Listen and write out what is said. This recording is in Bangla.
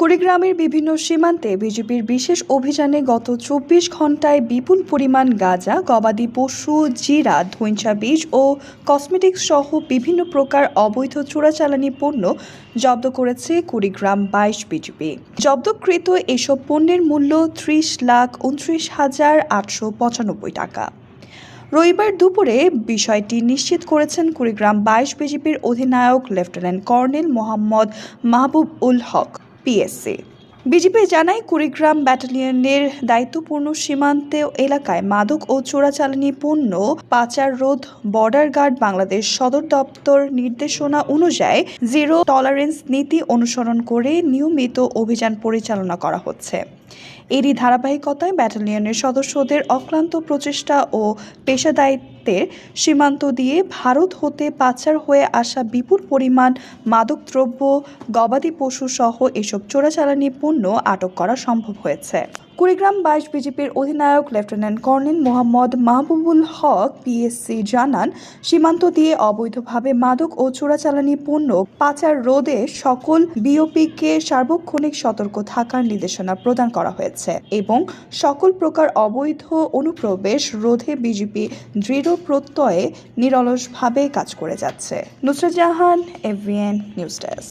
কুড়িগ্রামের বিভিন্ন সীমান্তে বিজেপির বিশেষ অভিযানে গত চব্বিশ ঘন্টায় বিপুল পরিমাণ গাঁজা, গবাদি পশু, জিরা ধৈঞ্চা বীজ ও কসমেটিক্স সহ বিভিন্ন প্রকার অবৈধ চোরাচালানি পণ্য জব্দ করেছে কুড়িগ্রাম বাইশ বিজেপি। জব্দকৃত এসব পণ্যের মূল্য ত্রিশ লাখ উনত্রিশ হাজার আটশো পঁচানব্বই টাকা। রবিবার দুপুরে বিষয়টি নিশ্চিত করেছেন কুড়িগ্রাম বাইশ বিজেপির অধিনায়ক lieutenant colonel Mohammad Mahbub ul Haq. PSC. BGB জানায়, কুড়িগ্রাম ব্যাটালিয়নের দায়িত্বপূর্ণ সীমান্ত এলাকায় মাদক ও চোরাচালানি পণ্য পাচার রোধ, বর্ডার গার্ড বাংলাদেশ সদর দপ্তর নির্দেশনা অনুযায়ী জিরো টলারেন্স নীতি অনুসরণ করে নিয়মিত অভিযান পরিচালনা করা হচ্ছে। এরই ধারাবাহিকতায় ব্যাটালিয়নের সদস্যদের অক্লান্ত প্রচেষ্টা ও পেশাদায়িত্বের সীমান্ত দিয়ে ভারত হতে পাচার হয়ে আসা বিপুল পরিমাণ মাদকদ্রব্য, গবাদি পশুসহ এসব চোরাচালানি পণ্য আটক করা সম্ভব হয়েছে। কুড়িগ্রাম বাইশ বিজেপির অধিনায়ক lieutenant colonel Mohammad Mahbubul Haq PSC জানান, সীমান্ত দিয়ে অবৈধভাবে মাদক ও চোরাচালানি পণ্য পাচার রোধে সকল বিওপিকে সার্বক্ষণিক সতর্ক থাকার নির্দেশনা প্রদান করা হয়েছে এবং সকল প্রকার অবৈধ অনুপ্রবেশ রোধে বিজেপি দৃঢ় প্রত্যয়ে নিরলসভাবে কাজ করে যাচ্ছে। Nusrat Jahan AVN news desk.